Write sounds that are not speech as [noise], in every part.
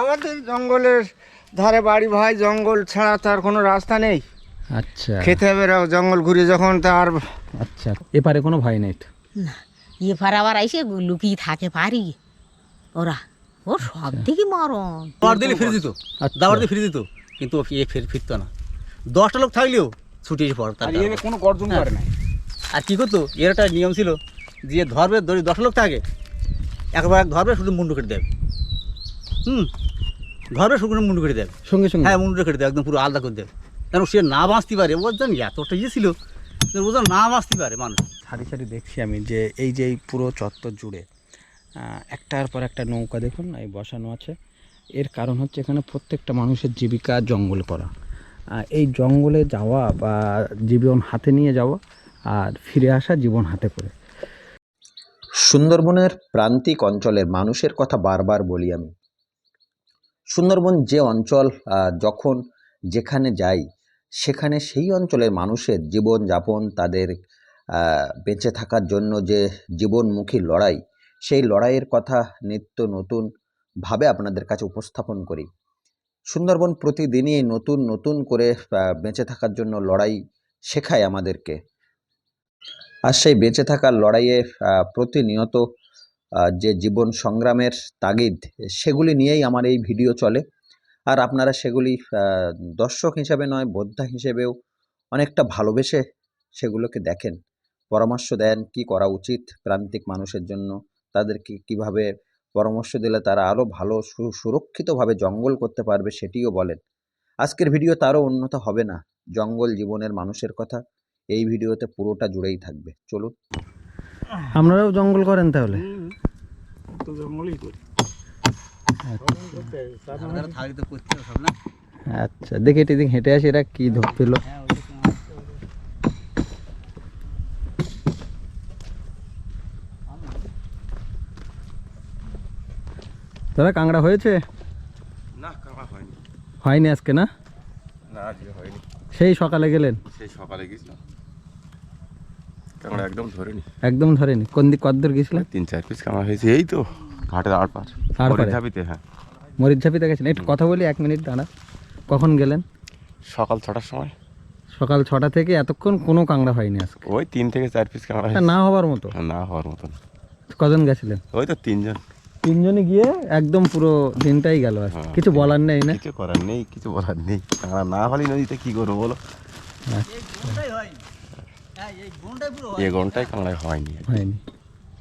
আমাদের জঙ্গলের ধারে বাড়ি ভাই জঙ্গল ছাড়া তার কোনো রাস্তা নেই। আচ্ছা। খেতে হবে জঙ্গল ঘুরে যখন তার আচ্ছা এপারে কোনো ভয় নেই তো? না ইয়ে পার আবার আইসে লুকিয়ে থাকে পারি ওরা ও সব দিকে মরণ। দাবার দিলে ফিরে দিত আচ্ছা। দাবার দিয়ে ফিরে দিত কিন্তু ও এ ফির ফিরতো না। দশটা লোক থাকলেও ছুটে এসে পড়তো আর এর কোনো গর্জন করে না আর কী করতো? এর একটা নিয়ম ছিল যে ধরবে দশ লোক থাকে একবার এক ধরবে শুধু মুন্ডু কেটে দেবে। হুম। ধরবে শুধু মুন্ডু কেটে দেবে সঙ্গে সঙ্গে। হ্যাঁ মুন্ডু কেটে দেবে একদম পুরো আলাদা করে দেবে কেন সে না বাঁচতে পারে ও জানি এতটা ইয়ে ছিল ও যেন না বাঁচতে পারে মানুষ। সারি সারি দেখছি আমি যে এই যে এই পুরো চত্বর জুড়ে একটার পর একটা নৌকা দেখুন এই বসানো আছে। এর কারণ হচ্ছে এখানে প্রত্যেকটা মানুষের জীবিকা জঙ্গল করা এই জঙ্গলে যাওয়া বা জীবন হাতে নিয়ে যাওয়া আর ফিরে আসা জীবন হাতে করে। সুন্দরবনের প্রান্তিক অঞ্চলের মানুষের কথা বারবার বলি আমি। সুন্দরবন যে অঞ্চল যখন যেখানে যাই, সেখানে সেই অঞ্চলের মানুষের জীবনযাপন, তাদের বেঁচে থাকার জন্য যে জীবনমুখী লড়াই, সেই লড়াইয়ের কথা নিত্য নতুনভাবে আপনাদের কাছে উপস্থাপন করি। সুন্দরবন প্রতিদিনই নতুন নতুন করে বেঁচে থাকার জন্য লড়াই শেখায় আমাদেরকে। আর সেই বেঁচে থাকার লড়াইয়ে প্রতিনিয়ত যে জীবন সংগ্রামের তাগিদ, সেগুলি নিয়েই আমার এই ভিডিও চলে। আর আপনারা সেগুলি দর্শক হিসাবে নয়, বোদ্ধা হিসেবেও অনেকটা ভালোবেসে সেগুলোকে দেখেন। পরামর্শ দেন, কি করা উচিত প্রান্তিক মানুষের জন্য, তাদেরকে কীভাবে পরামর্শ দিলে তারা আরও ভালো সুরক্ষিতভাবে জঙ্গল করতে পারবে সেটিও বলেন। আজকের ভিডিও তারও উন্নত হবে না, জঙ্গল জীবনের মানুষের কথা। এই ভিডিওতে পুরোটা জুড়েই থাকবে। চলুন। আপনারাও জঙ্গল করেন তাহলে। আচ্ছা দেখে এটি হেঁটে আসি এরা কি ধর পেল ওই দাদা কাঁকড়া হয়েছে? না কাঁকড়া হয়নি। হয়নি আজকে না? না আজকে হয়নি। সেই সকালে গেলেন? সেই সকালে গেছিলাম। কাঁকড়া একদম ধরেনি। একদম ধরেনি। কোন দিক কদ্দূর গেছিলেন? তিন চার পিস কাঁকড়া হয়েছে এই তো। ঘাটের আর পার আর ঝাপিতে হ্যাঁ মরিচঝাপিতে গেছেন একটু কথা বলি এক মিনিট দাঁড়া কখন গেলেন সকাল ছটার সময় সকাল ছটা থেকে এতক্ষণ কোনো কাঁকড়া হয়নি আজকে ওই তিন থেকে চার পিস কাঁকড়া না হবার মতো না হওয়ার মতন কজন গেছিলেন ওই তো তিনজন তিনজনে গিয়ে একদম পুরো দিনটাই গেল আর হ্যাঁ। কিছু বলার নেই না কিছু করার নেই কিছু বলার নেই কাঁকড়া না হলে নদীতে কি করব বলো এই গুণটাই হয় হ্যাঁ এই গুণটাই পুরো হয় এ ঘন্টায় কাঁকড়ায় হয়নি হয়নি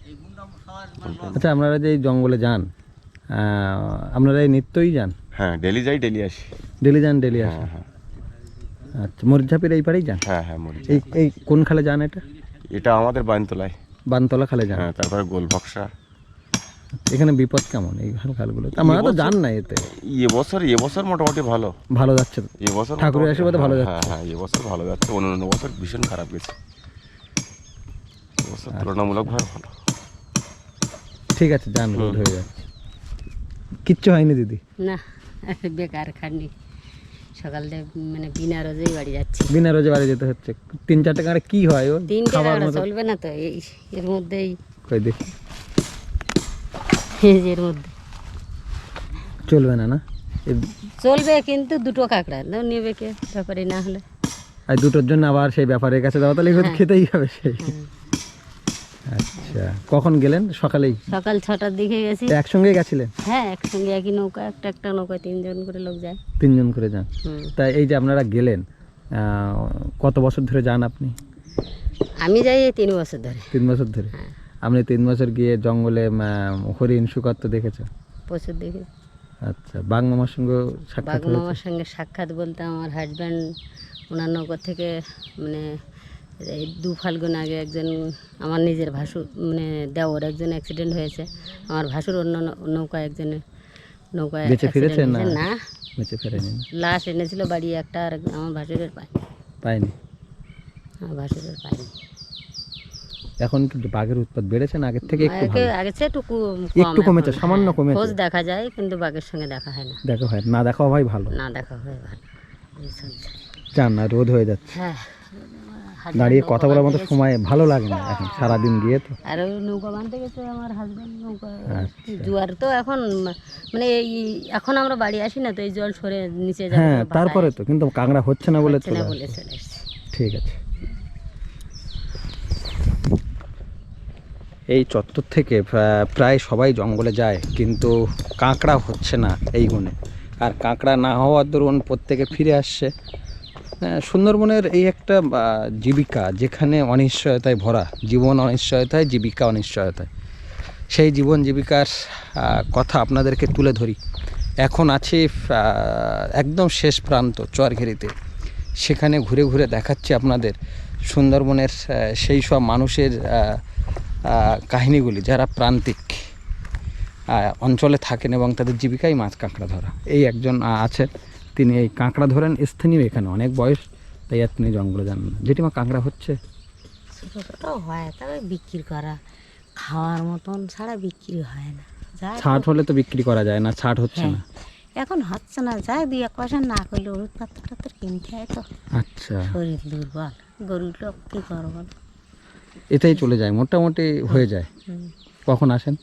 এই গুণটা সবার মানে আচ্ছা আপনারা যে এই জঙ্গলে যান আপনারা এই নিত্যই যান? হ্যাঁ ডেলি যাই ডেলি আসি। ডেলি যান ডেলি আসেন? হ্যাঁ হ্যাঁ। আচ্ছা মরিচঝাপির এই পারেই যান? হ্যাঁ হ্যাঁ এই এই কোন খালে যান এটা? এটা আমাদের বানতলায়। বানতলা খালে যান? হ্যাঁ তারপরে গোলভক্সা এখানে বিপদ কেমন এই খাল খালগুলো আমরা তো জান না এতে। এবছর এবছর মোটামুটি ভালো। ভালো যাচ্ছে এবছর ঠাকুরের আশীর্বাদে ভালো হ্যাঁ, যাচ্ছে। হ্যাঁ হ্যাঁ এবছর ভালো যাচ্ছে। অন্য অন্য বছর ভীষণ খারাপ গেছে। এবছর আচ্ছা। তুলনামূলকভাবে ভালো। ঠিক আছে যান রোদ হয়ে যাচ্ছে কিচ্ছু হয়নি দিদি? না বেকার খাটনি। সকাল থেকে মানে বিনা রোজেই বাড়ি যাচ্ছি। বিনা রোজে বাড়ি যেতে হচ্ছে। তিন চারটে কাঁড়ে কি হয় ও তিন খাবার টাকা চলবে না তো এই এর মধ্যেই। কই দেখি এই এর মধ্যে। চলবে না না? চলবে কিন্তু দুটো কাঁকড়া দাও নেবে কে? ব্যাপারে না হলে। আর দুটোর জন্য আবার সেই ব্যাপারের কাছে যাওয়া তাহলে হ্যাঁ। খেতেই হবে সেই। আচ্ছা কখন গেলেন? সকালেই? সকাল ছটার দিকে গেছি। একসঙ্গে গেছিলেন হ্যাঁ একসঙ্গে একই নৌকা একটা একটা নৌকায় তিনজন করে লোক যায়। তিনজন করে যান। হুম। তা এই যে আপনারা গেলেন কত বছর ধরে যান আপনি? আমি যাই এই তিন বছর ধরে। তিন বছর ধরে? আপনি তিন বছর গিয়ে জঙ্গলে হরিণ শুকর তো দেখেছেন প্রচুর দেখে। আচ্ছা বাঘ মামার সঙ্গে সাক্ষাৎ বাঘ মামার সঙ্গে সাক্ষাৎ বলতে আমার হাজব্যান্ড ওনার নৌকা থেকে মানে এই দু ফাল্গুন আগে একজন আমার নিজের ভাসুর মানে দেওর একজন অ্যাক্সিডেন্ট হয়েছে। আমার ভাসুর অন্য নৌকা নৌকায় একজনের নৌকায় না? লাশ এনেছিল বাড়ি একটা আর আমার ভাসুরের পাইনি আমার ভাসুরের পাইনি এখন বাঘের উৎপাত বেড়েছে না? আগের থেকে একটু আগে ভালো চেয়ে একটু একটু কমেছে, সামান্য হ্যাঁ। কমেছে। খোঁজ দেখা যায় কিন্তু বাঘের সঙ্গে দেখা হয় না। দেখা হয় না দেখা হয় ভালো। না দেখা হয় ভালো। চান না রোদ হয়ে যাচ্ছে। হ্যাঁ। দাঁড়িয়ে কথা বলার মতো সময় ভালো লাগে না এখন [laughs] সারাদিন গিয়ে তো। আর ওই নৌকা বাঁধতে গেছে আমার হাজব্যান্ড নৌকা আচ্ছা। জোয়ার তো এখন মানে এই এখন আমরা বাড়ি আসি না তো এই জল সরে নিচে যাবে। হ্যাঁ তারপরে তো কিন্তু কাঁকড়া হচ্ছে না বলে চলে ঠিক আছে। এই চত্বর থেকে প্রায় সবাই জঙ্গলে যায় কিন্তু কাঁকড়া হচ্ছে না এই গুণে। আর কাঁকড়া না হওয়ার দরুন প্রত্যেকে ফিরে আসছে। সুন্দরবনের এই একটা জীবিকা যেখানে অনিশ্চয়তায় ভরা জীবন অনিশ্চয়তায় জীবিকা অনিশ্চয়তায়। সেই জীবন জীবিকার কথা আপনাদেরকে তুলে ধরি। এখন আছি একদম শেষ প্রান্ত চরঘেরিতে। সেখানে ঘুরে ঘুরে দেখাচ্ছি আপনাদের সুন্দরবনের সেই সব মানুষের কাহিনীগুলি যারা প্রান্তিক অঞ্চলে থাকেন এবং তাদের জীবিকাই মাছ কাঁকড়া ধরা। এই একজন আহ, আছে তিনি এই কাঁকড়া ধরেন স্থানীয় এখানে অনেক বয়স তাই আর তিনি জঙ্গলে যান না। যেটিমা কাঁকড়া হচ্ছে? ছোটো ছোটো হয় তবে বিক্রি করা খাওয়ার মতন ছাড়া বিক্রি হয় না। ছাট হলে তো বিক্রি করা যায় না ছাট হচ্ছে হ্যাঁ না এখন হচ্ছে না যাই দুই এক পয়সা না করলে ওষুধ পাত্র টাত্র কিনতে হয় তো। আচ্ছা। শরীর দুর্বল গরুর লোক কী করব? এটাই চলে যায় মোটামুটি হয়ে যায়। কখন আসেন?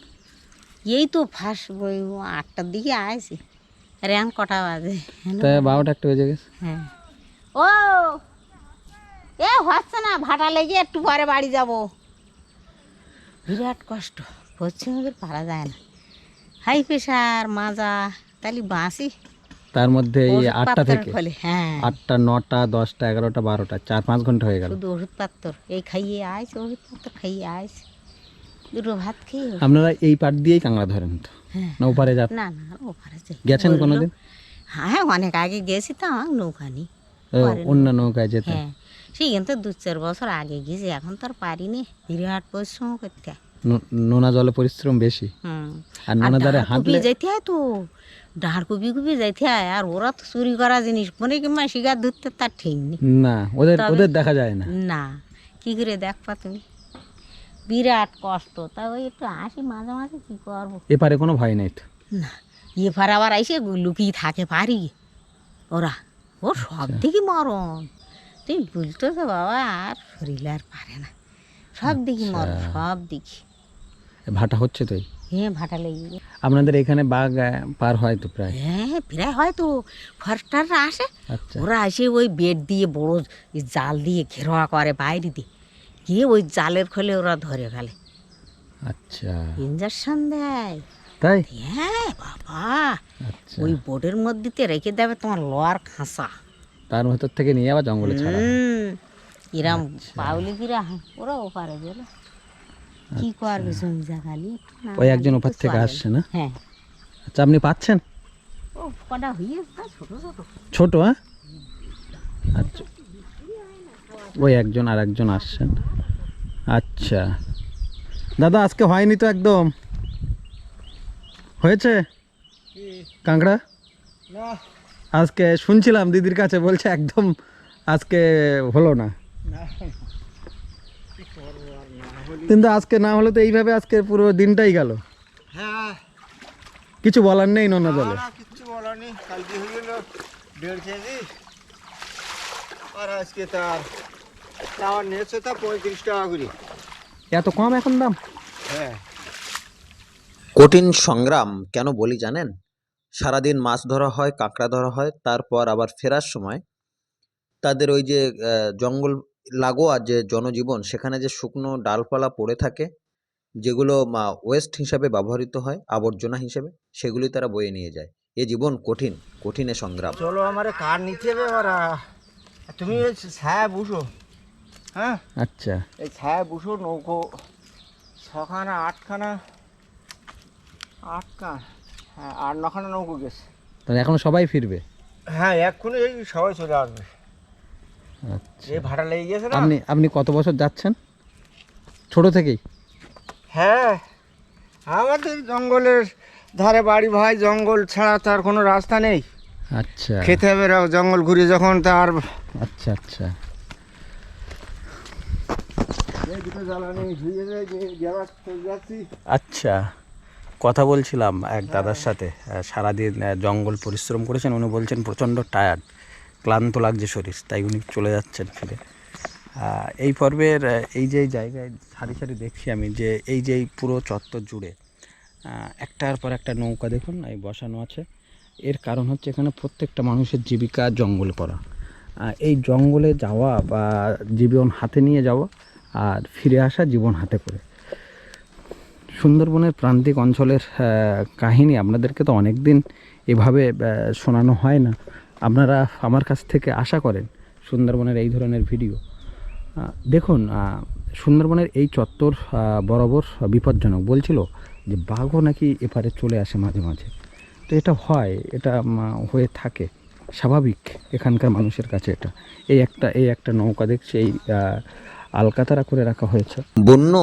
এই তো ফার্স্ট বই আটটার দিকে আইছি। র্যান কটা বাজে। তাই বারোটা একটা বেজে গেছে। হ্যাঁ। ও! এ হচ্ছে না ভাটা লেগে একটু পরে বাড়ি যাব। বিরাট কষ্ট পশ্চিমবঙ্গের পারা যায় না। হাই প্রেশার মাজা তাহলে বাঁচি তার মধ্যে এই আটটা থেকে হ্যাঁ। আটটা নটা দশটা এগারোটা বারোটা চার পাঁচ ঘণ্টা হয়ে গেল। শুধু ওষুধ পাত্র এই খাইয়ে আইস ওষুধ পাত্র খাইয়ে আইস। দুটো ভাত খেয়ে আপনারা এই পাট দিয়েই কাঁকড়া ধরেন তো? হ্যাঁ। না ওপারে যা না না ওপারে যাই। গেছেন কোনোদিন? হ্যাঁ অনেক আগে গেছি তো আমার নৌকা নেই। ও, পারেন না। অন্য নৌকায় যেতে? হ্যাঁ সেই কিন্তু দু চার বছর আগে গেছি এখন তো আর পারিনি। বিরাট পরিশ্রম করতে। নোনা জলে পরিশ্রম বেশি। আর নোনা দ্বারে হাঁটলে যাইতে হয় তো ডাঁড় কুপি কুপি যাইতে হয় আর ওরা তো চুরি করা জিনিস মানে কিংবা শিকার ধরতে তার ঠিক নেই। না ওদের ওদের দেখা যায় না। না কি করে দেখবা তুমি? বিরাট কষ্ট। তা ওই একটু আসি মাঝে মাঝে কি করব? এপারে কোনো ভয় নেই তো? না ফার আবার আইসে লুকিয়ে থাকে পারি ওরা ও সব দিকে মরণ। তুই বুঝতো তো বাবা আর শরীর আর পারে না। সব দিকে মরণ সব দিকে। ভাটা হচ্ছে তো হ্যাঁ ভাটা লেগে। আপনাদের এখানে বাঘ পার হয় তো প্রায়? হ্যাঁ প্রায় হয়তো ফরেস্টাররা আসে। আচ্ছা। ওরা এসে ওই বেড দিয়ে বড় জাল দিয়ে ঘেরোয়া করে বাইরে দিয়ে। গিয়ে ওই জালের খোলে ওরা ধরে ফেলে। আচ্ছা। ইঞ্জেকশন দেয়। তাই? হ্যাঁ বাবা। আচ্ছা। ওই বোর্ডের মধ্যে রেখে দেবে তোমার লোয়ার খাঁচা। তার ভেতর থেকে নিয়ে আবার জঙ্গলে ছাড়া। হুম এরাম পাউলিকিরা ওরা ওপারে গেল। কি করবে জমি জায়গা নিয়ে ওই একজন ওপার থেকে আসছে না? হ্যাঁ। আচ্ছা আপনি পাচ্ছেন? ও কটা হয়ে ছোট ছোট। ছোট হ্যাঁ? আচ্ছা। ওই একজন আর একজন আসছেন। আচ্ছা। দাদা আজকে হয়নি তো একদম? হয়েছে? কাঁকড়া? আজকে শুনছিলাম দিদির কাছে বলছে একদম আজকে হলো না। কিন্তু আজকে না হলে তো এইভাবে আজকে পুরো দিনটাই গেল। হ্যাঁ। কিছু বলার নেই নোনা জলে না বলার নেই। কালকে হয়ে গেল দেড় কেজি আর আজকে তার নিয়েছে তা পঁয়ত্রিশ টাকা করে। এত কম এখন দাম? হ্যাঁ। কঠিন সংগ্রাম কেন বলি জানেন? সারাদিন মাছ ধরা হয় কাঁকড়া ধরা হয় তারপর আবার ফেরার সময় তাদের ওই যে জঙ্গল লাগোয়া যে জনজীবন সেখানে যে শুকনো ডালপালা পড়ে থাকে যেগুলো ওয়েস্ট হিসাবে ব্যবহৃত হয় আবর্জনা হিসেবে সেগুলি তারা বয়ে নিয়ে যায়। এ জীবন কঠিন কঠিনে সংগ্রাম। চলো আমার কার নিতে হবে তুমি ছায়া বুঝো? হ্যাঁ? আচ্ছা। এই ছায়া বুঝো নৌকো। ছখানা আটখানা আটকা। হ্যাঁ আট নখানা নৌকো গেছে। তাহলে এখন সবাই ফিরবে? হ্যাঁ এক্ষুনি এই সবাই চলে আসবে। আচ্ছা। এই ভাড়া লেগে গেছে না? আপনি আপনি কত বছর যাচ্ছেন? ছোট থেকেই? হ্যাঁ। আমাদের জঙ্গলের ধারে বাড়ি ভাই জঙ্গল ছাড়া তার কোনো রাস্তা নেই। আচ্ছা। খেতে হবে জঙ্গল ঘুরে যখন তার আচ্ছা আচ্ছা এই দুটো জ্বালানি ধুয়ে যায় যে যাওয়ার চলে যাচ্ছি আচ্ছা কথা বলছিলাম এক দাদার সাথে সারাদিন জঙ্গল পরিশ্রম করেছেন, উনি বলছেন প্রচণ্ড টায়ার্ড ক্লান্ত লাগছে শরীর, তাই উনি চলে যাচ্ছেন ফিরে। এই পর্বের এই যে জায়গায় সারি সারি দেখছি আমি, যে এই যে পুরো চত্বর জুড়ে একটার পর একটা নৌকা দেখুন, এই বসানো আছে। এর কারণ হচ্ছে এখানে প্রত্যেকটা মানুষের জীবিকা জঙ্গল করা এই জঙ্গলে যাওয়া বা জীবন হাতে নিয়ে যাওয়া আর ফিরে আসা জীবন হাতে করে। সুন্দরবনের প্রান্তিক অঞ্চলের কাহিনী আপনাদেরকে তো অনেক দিন এভাবে শোনানো হয় না। আপনারা আমার কাছ থেকে আশা করেন সুন্দরবনের এই ধরনের ভিডিও। দেখুন সুন্দরবনের এই চত্বর বরাবর বিপজ্জনক। বলছিল যে বাঘও নাকি এপারে চলে আসে মাঝে মাঝে। তো এটা হয়, এটা হয়ে থাকে। স্বাভাবিক, এখানকার মানুষের কাছে এটা। এই একটা এই একটা নৌকা দেখছি, এই আলকাতারা করে রাখা হয়েছে। বন্য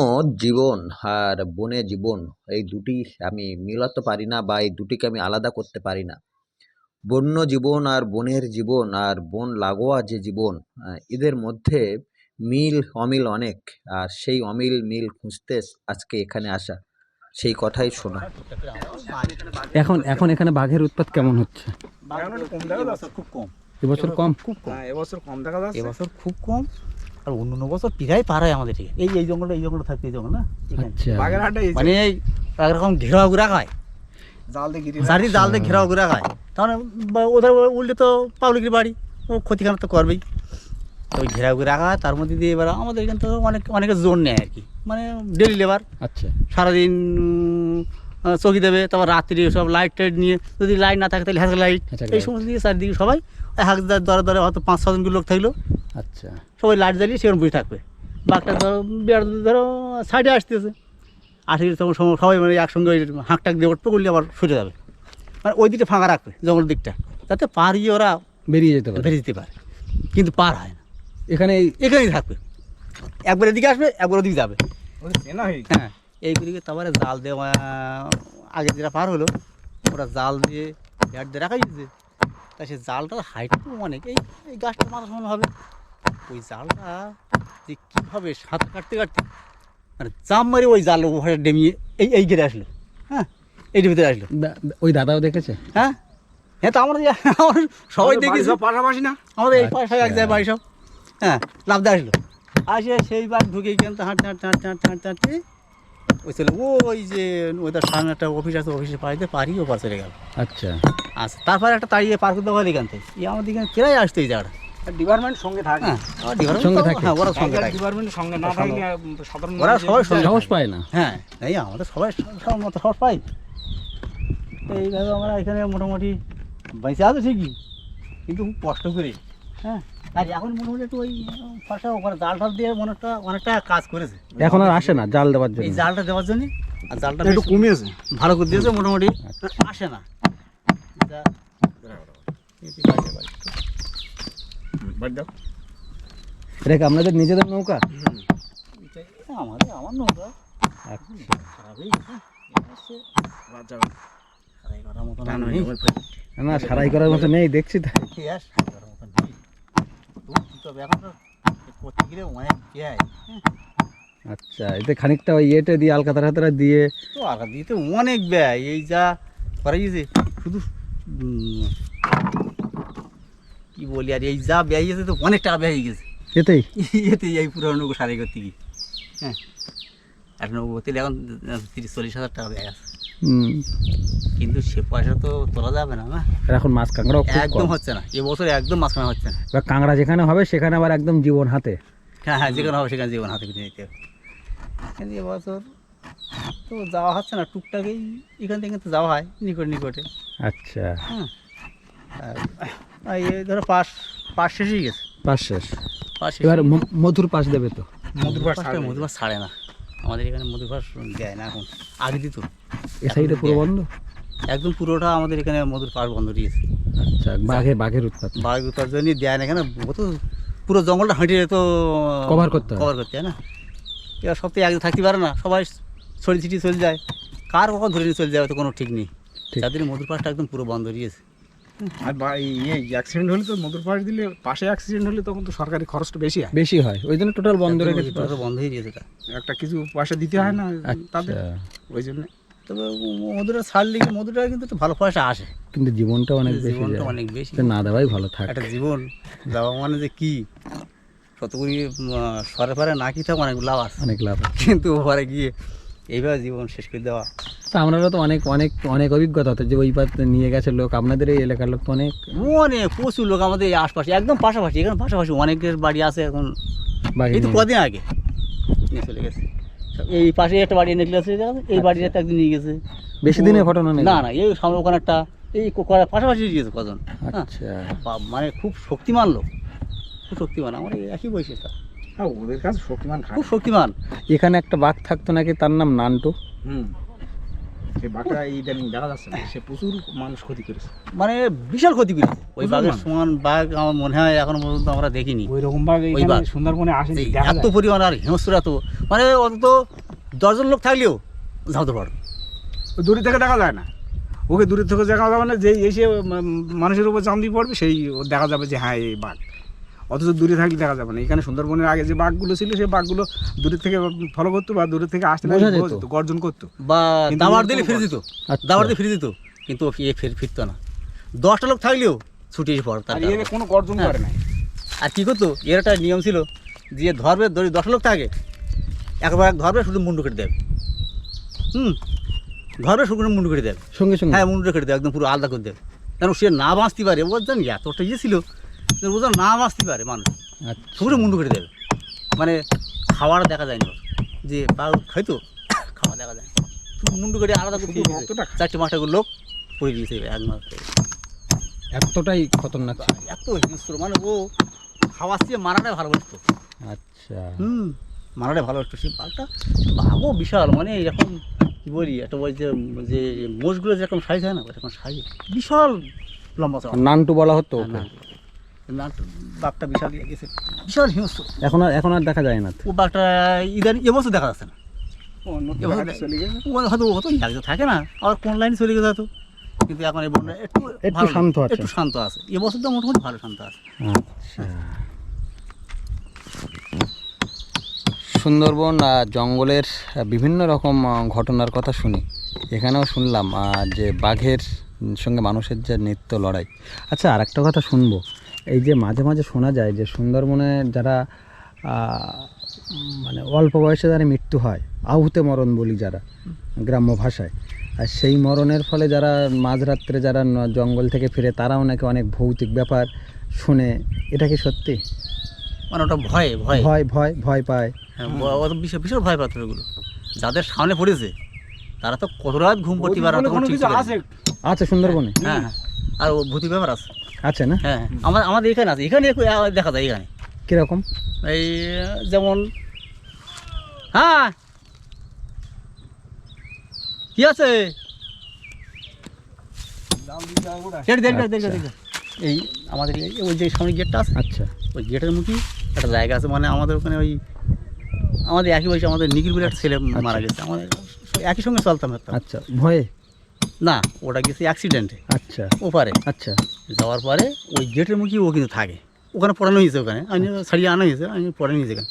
জীবন আর বনে জীবন এই দুটি আমি মিলাতে পারি না বা এই দুটিকে আমি আলাদা করতে পারি না। বন্য জীবন আর বনের জীবন আর বন লাগোয়া যে জীবন এদের মধ্যে মিল অমিল অনেক আর সেই অমিল মিল খুঁজতে আজকে এখানে আসা সেই কথাই শোনা। এখন এখন এখানে বাঘের উৎপাত কেমন হচ্ছে? খুব কম। এবছর কম? খুব কম এবছর কম দেখা যাচ্ছে। এবছর খুব কম। আর অন্য অন্য বছর প্রায় পার হয় আমাদের ঠিক এই এই জঙ্গলটা এই জঙ্গলটা থাকতে এই জঙ্গল না। আচ্ছা। মানে এই একরকম ঘেরাও ঘুরা খায়। জাল দিয়ে গিরি জাল দিয়ে ঘেরাও ঘুরা খায়। তাহলে বা- ওদের উল্টে তো পাবলিকের বাড়ি ও ক্ষতিখানা তো করবেই। তো ওই ঘেরাও ঘুরা খায় তার মধ্যে দিয়ে এবার আমাদের এখান থেকে অনেক অনেকে জোর নেয় আর কি। মানে ডেলি লেবার আচ্ছা। সারাদিন চকি দেবে তারপর রাত্রি সব লাইট টাইট নিয়ে যদি লাইট না থাকে তাহলে হ্যাঁ লাইট হ্যাঁ, এই সমস্ত দিয়ে চারিদিকে সবাই এক দরে দরে হয়তো পাঁচ ছজন লোক থাকল। আচ্ছা। সবাই লাইট জ্বালিয়ে সেরকম বসে থাকবে। বাঘটা ধরো বিড়াল ধরো সাইডে আসতেছে। আসে তখন সব- সবাই মানে একসঙ্গে ওই হাঁক টাক দিয়ে উঠবে করলে আবার সরে যাবে। মানে ওই দিকটা ফাঁকা রাখবে জঙ্গলের দিকটা। যাতে পার গিয়ে ওরা বেরিয়ে যেতে পারে। বেরিয়ে যেতে পারে। কিন্তু পার হয় না। এখানে এই এখানেই থাকবে। একবার এদিকে আসবে একবার ওদিকে যাবে। হয়ে হ্যাঁ এইগুলিকে তারপরে জাল দেওয়া আগে যেটা পার হলো ওরা জাল দিয়ে ব্যাট দিয়ে রাখা যেতে তা সে জালটার হাইট অনেক। এই এই গাছটা মাথা সমান হবে। ওই জালটা যে কীভাবে সাঁতার কাটতে কাটতে মানে চাপ মারি ওই জাল ওখানে ডেমিয়ে এই এই ঘিরে আসলো। হ্যাঁ এইটির ভিতরে আসলো। ওই দাদাও দেখেছে? হ্যাঁ হ্যাঁ তো আমরা আমরা সবাই দেখেছি। পাশাপাশি না? আমাদের এই পাশে এক জায়গায় বাড়ি সব। হ্যাঁ লাভ দিয়ে আসলো। আসে সেই বার ঢুকে কিন্তু হাঁটতে হাঁটতে হাঁটতে হাঁটতে হাঁটতে হাঁটতে ওই চলে ওই যে ওদের সামনে একটা অফিস আছে অফিসে পাড়িতে পারি ওপার চলে গেল। আচ্ছা। আচ্ছা তারপরে একটা তাড়িয়ে পার করতে পারি এখান থেকে। এই আমাদের এখানে প্রায় আসতো এই জায়গাটা। ডিপার্টমেন্ট সঙ্গে থাকে। হ্যাঁ সঙ্গে থাকে? হ্যাঁ ওরা সঙ্গে থাকে। ডিপার্টমেন্ট সঙ্গে না থাকলে সাধারণ ওরা সবাই সঙ্গে সাহস পায় না। হ্যাঁ এই আমাদের সবাই সব মতো পাই। এইভাবে আমরা এখানে মোটামুটি বেঁচে আছো ঠিকই কিন্তু খুব কষ্ট করে। হ্যাঁ আর এখন মোটামুটি একটু ওই ফাঁসা ওখানে জাল টাল দিয়ে অনেকটা অনেকটা কাজ করেছে। এখন আর আসে না জাল দেওয়ার এই জন্য জালটা দেওয়ার জন্য আর জালটা একটু কমিয়েছে। ভালো করে দিয়েছে মোটামুটি। আসে না। দাও। এটা কি আপনাদের নিজেদের নৌকা? আমাদের আমার নৌকা। আচ্ছা। না সারাই করার মতো নেই দেখছি তাই করার মতো নেই। তবু কি করবে? এখন তো করতে গেলে অনেক ব্যয় হ্যাঁ। আচ্ছা এতে খানিকটা ওই ইয়েটা দিয়ে আলকাতারা হাতারা দিয়ে। তো আলাদা দিতে অনেক ব্যয়। এই যা করা গেছে শুধু কি বলি আর এই যা ব্যয় গেছে তো অনেক টাকা ব্যয় গেছে। এতেই? এতে এই পুরো নৌকো সারাই করতে গিয়ে। হ্যাঁ। এক নৌকো করতে এখন তিরিশ চল্লিশ হাজার টাকা ব্যয় আছে হুম। কিন্তু সে পয়সা তো তোলা যাবে না না? এখন মাছ কাঁকড়া একদম হচ্ছে না। এবছর একদম মাঝখানে হচ্ছে না। এবার কাঁকড়া যেখানে হবে সেখানে আবার একদম জীবন হাতে। হ্যাঁ হ্যাঁ যেখানে হবে সেখানে জীবন হাতে কিনে নিতে হবে। কিন্তু এবছর তো যাওয়া হচ্ছে না। টুকটাকেই এখান থেকে তো যাওয়া হয় নিকট নিকটে। আচ্ছা। হ্যাঁ। আর আর এই ধরো পাশ পাশ শেষ গেছে। পাশ শেষ। পাশ এবার মধুর পাশ দেবে তো? মধুরপাস পাশটা মধুপাস ছাড়ে না। আমাদের এখানে মধুপাস দেয় না এখন। আগে দিত এ সাইডে পুরো বন্ধ? একদম পুরোটা আমাদের এখানে মধুর পাশ বন্ধ দিয়েছে। আচ্ছা বাঘে বাঘের উৎপাত। বাঘ উতার জন্য দেয় না এখানে তো পুরো জঙ্গলটা হাঁটিয়ে তো Cover করতে কভার করতে হয় না। এবার সপ্তাহে একদিন থাকতে পারে না। সবাই ছড়ি ছিটি চলে যায়। কার কখন ধরে নিয়ে চলে যাবে তো কোনো ঠিক নেই। যাদের মধুর পাশটা একদম পুরো বন্ধ দিয়েছে। আর ইয়ে অ্যাক্সিডেন্ট হলে তো মধুর পাশ দিলে পাশে অ্যাক্সিডেন্ট হলে তখন তো সরকারি খরচটা বেশি হয়। বেশি হয়। ওই জন্য টোটাল বন্ধ রেখেছে বন্ধ হয়ে দিয়েছে একটা কিছু পয়সা দিতে হয় না তাদের আচ্ছা ওই জন্য। তবে মধুরা ছাড়লে কি মধুটা কিন্তু একটু ভালো পয়সা আসে। কিন্তু জীবনটা অনেক বেশি জীবনটা অনেক বেশি। তো না দেওয়াই ভালো থাকে। একটা জীবন যাওয়া মানে যে কি? ততগুলি সরে পারে না কি থাক অনেক লাভ আছে। অনেক লাভ কিন্তু পরে গিয়ে এইভাবে জীবন শেষ করে দেওয়া। তা আপনারা তো অনেক অনেক অনেক অভিজ্ঞতা হতো যে ওই পাত নিয়ে গেছে লোক। আপনাদের এই এলাকার লোক তো অনেক অনেক প্রচুর লোক আমাদের এই আশপাশে একদম পাশাপাশি এখানে পাশাপাশি অনেকের বাড়ি আছে এখন। এই তো কদিন আগে নিয়ে চলে গেছে। এই পাশে একটা বাড়ি নেকলে আছে এই বাড়িটা একটা একদিন নিয়ে গেছে। বেশি দিনের ঘটনা নেই না না এই সামনে ওখানে একটা এই কো- করা- পাশাপাশি নিয়ে গেছে কজন। হ্যাঁ। আচ্ছা। মানে খুব শক্তিমান লোক। খুব শক্তিমান আমার এই একই বয়সে ওদের কাছে শক্তিমান খুব শক্তিমান। এখানে একটা বাঘ থাকতো নাকি তার নাম নান্টু। হুম। সে বাঘটা ইদানিং দেখা যাচ্ছে না সে প্রচুর মানুষ ক্ষতি করেছে। মানে বিশাল ক্ষতি করেছে। ওই বাঘের সমান বাঘ আমার মনে হয় এখনও পর্যন্ত আমরা দেখিনি। ওই রকম বাঘ ওই বাঘ। সুন্দরবনে আসেনি এত পরিমাণ আর হিংস্র এত মানে অন্তত দশজন লোক থাকলেও ঝাঁতে পারো দূরে থেকে দেখা যায় না। ওকে দূরে থেকে দেখা যাবে না যে এসে মানুষের উপর জাম দিয়ে পড়বে সেই ও দেখা যাবে যে হ্যাঁ এই বাঘ। অথচ দূরে থাকলে দেখা যাবে না। এখানে সুন্দরবনের আগে যে বাঘগুলো ছিল সেই বাঘগুলো দূরে থেকে ফলো করতো বা দূরে থেকে আসতে গর্জন করতো। বা দাবার দিলে ফিরে দিত আচ্ছা। দাবার দিয়ে ফিরে দিত কিন্তু এ ফের ফিরতো না। দশটা লোক থাকলেও ছুটি পড় তার কোনো গর্জন হ্যাঁ। করে না আর কী করতো? এর একটা নিয়ম ছিল যে ধরবে ধরে দশ লোক থাকে একবার এক ধরবে শুধু মুন্ডু কেটে দেবে। হুম? ধরবে শুধু মুন্ডু কেটে দেবে। সঙ্গে সঙ্গে। হ্যাঁ মুন্ডু কেটে দেবে একদম পুরো আলাদা করে দেবে। কেন সে না বাঁচতে পারে ও জানি এতটা ইয়ে ছিল। যেন না বাঁচতে পারে মানুষ। আচ্ছা। মুন্ডু কেটে দেবে। মানে খাওয়াটা দেখা যায়নি ওর। যে পা খাইতো খাওয়া দেখা যায়। না। মুন্ডু কেটে আলাদা করে চারটে পাঁচটা করে লোক পড়ে দিয়েছে এক মাস এতটাই খতরনাক এত হিংস্র। মানে ও খাওয়াচ্ছে মারাটাই ভালো বসতো আচ্ছা। হুম মারাটাই ভালো বসতো সেই বাঘটা বাঘও বিশাল। মানে এরকম কি বলি একটা ওই যে যে মোষগুলো যেরকম সাইজ হয় না এরকম সাইজ বিশাল লম্বা নানটু বলা হতো না, না, বাঘটা বিশাল গেছে। বিশাল হিংস্র। এখন আর এখন আর দেখা যায় না। ও বাঘটা ইদানি এবছর দেখা যাচ্ছে না। হয়তো থাকে না। আবার কোন লাইনে চলে গেছে হয়তো। কিন্তু এখন এই বন্যা একটু শান্ত আছে। একটু শান্ত আছে। এবছর তো মোটামুটি ভালো শান্ত আছে। আচ্ছা। সুন্দরবন জঙ্গলের বিভিন্ন রকম ঘটনার কথা শুনি। এখানেও শুনলাম আহ, যে বাঘের সঙ্গে মানুষের যে নিত্য লড়াই। আচ্ছা আর একটা কথা শুনব। এই যে মাঝে মাঝে শোনা যায় যে সুন্দরবনে যারা মানে অল্প বয়সে যারা মৃত্যু হয় আহুতে মরণ বলি যারা গ্রাম্য ভাষায় আর সেই মরণের ফলে যারা মাঝরাত্রে যারা জঙ্গল থেকে ফিরে তারাও নাকি অনেক ভৌতিক ব্যাপার শুনে এটা কি সত্যি? মানে ওটা ভয় ভয়। ভয় ভয় ভয় পায়। হ্যাঁ, বিশাল বিশাল ভয় পাত্র ওগুলো। যাদের সামনে পড়েছে তারা তো কত রাত ঘুম করতে পারে। আছে সুন্দরবনে? হ্যাঁ হ্যাঁ। আর ভূতি ব্যাপার আছে। আছে না? হ্যাঁ। আমার আমাদের এখানে আছে। এখানে দেখা যায় এখানে। কীরকম? এই যেমন হ্যাঁ। কি আছে? দেখ। এই আমাদের ওই যে সামনে গেটটা আছে। আচ্ছা। ওই গেটের মুখে একটা জায়গা আছে। মানে আমাদের ওখানে ওই আমাদের একই বয়সে আমাদের নিখিল বলে একটা ছেলে মারা গেছে। আমাদের একই সঙ্গে চলতাম আচ্ছা। ভয়ে? না ওটা গেছে অ্যাক্সিডেন্টে আচ্ছা। ওপারে। আচ্ছা। যাওয়ার পরে ওই গেটের মুখে ও কিন্তু থাকে। ওখানে পড়ানো হয়েছে ওখানে। আমি ছাড়িয়ে আনা হয়েছে আমি পড়ানো হয়েছে এখানে।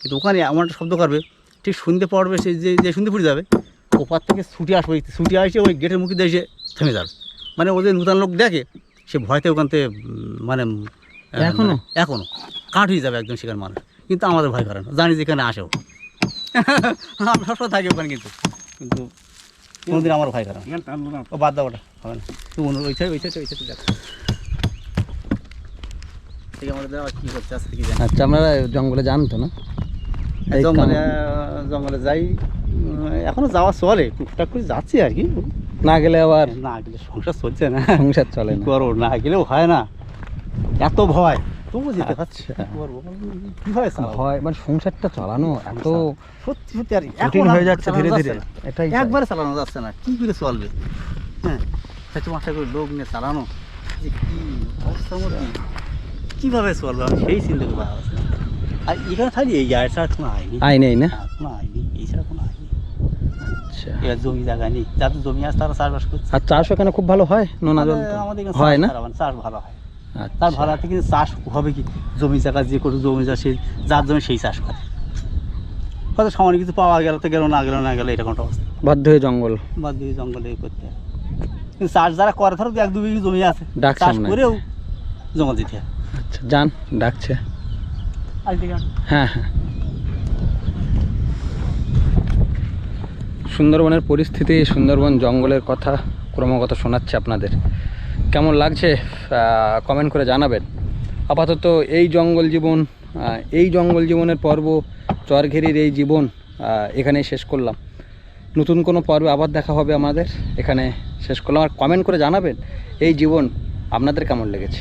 কিন্তু ওখানে এমন একটা শব্দ করবে ঠিক শুনতে পড়বে সে যে যে শুনতে পড়ে যাবে ওপার থেকে ছুটি আসবে ছুটি আসে ওই গেটের মুখে দিয়ে এসে থেমে যাবে। মানে ওদের নূতন লোক দেখে সে ভয়তে ওখান থেকে মানে এখনও? মানে এখনও। কাঠ হয়ে যাবে একদম সেখানে মানুষ। কিন্তু আমাদের ভয় করে না। জানি যে এখানে আসেও [laughs] আমরা সবসময় থাকি ওখানে কিন্তু। কিন্তু কোনোদিন আমার ভয় না। ও বাদ দাও ওটা হবে না। তুই অন্য ওই সাইড ওই সাইড ওই সাইড দেখ। আচ্ছা আপনারা জঙ্গলে যান তো না? এই জঙ্গলে জঙ্গলে যাই। এখনও যাওয়া চলে টুকটাক করে যাচ্ছি আর কি। না গেলে আবার না গেলে সংসার চলছে না। সংসার চলে করো না গেলেও হয় না। এত ভয়। তবু যেতে পারছি। আচ্ছা। কি মানে সংসারটা চালানো এত সত্যি সত্যি আর এখন হয়ে যাচ্ছে চালানো ধীরে। ধীরে এটাই একবারে চালানো যাচ্ছে না। কী করে চলবে? হ্যাঁ চারটে পাঁচটা করে লোক নিয়ে চালানো। যে কী অবস্থার মধ্যে? কীভাবে চলবে? আমি সেই চিন্তা করে আছে আর এখানে এই ছাড়া কোনো আইনি আই নেই না? কোনো আইনি এই ছাড়া কোনো আইনি আচ্ছা। এবার জমি জায়গা নেই। যাদের জমি আছে তারা চাষবাস করছে। আর চাষ ওখানে খুব ভালো হয়? নোনা জল আমাদের- হয় না। চাষ ভালো হয়। তার ভালো আছে কিন্তু চাষ হবে কি? জমি জায়গা যে কোনো জমি সে যার জমি সেই চাষ করে। কত সামান্য কিছু পাওয়া গেল তো গেল না গেল না গেল এরকম একটা অবস্থা। বাধ্য হয়ে জঙ্গল। বাদ দিয়ে জঙ্গলে করতে কিন্তু চাষ যারা করে ধরো এক দু বিঘি জমি আছে চাষ করেও জঙ্গল দিতে আচ্ছা যান ডাকছে। হ্যাঁ হ্যাঁ। সুন্দরবনের পরিস্থিতি সুন্দরবন জঙ্গলের কথা ক্রমাগত শোনাচ্ছে আপনাদের। কেমন লাগছে কমেন্ট করে জানাবেন। আপাতত এই জঙ্গল জীবন এই জঙ্গল জীবনের পর্ব, চরঘেরির এই জীবন এখানেই শেষ করলাম। নতুন কোনো পর্বে আবার দেখা হবে আমাদের, এখানে শেষ করলাম। আর কমেন্ট করে জানাবেন এই জীবন আপনাদের কেমন লেগেছে?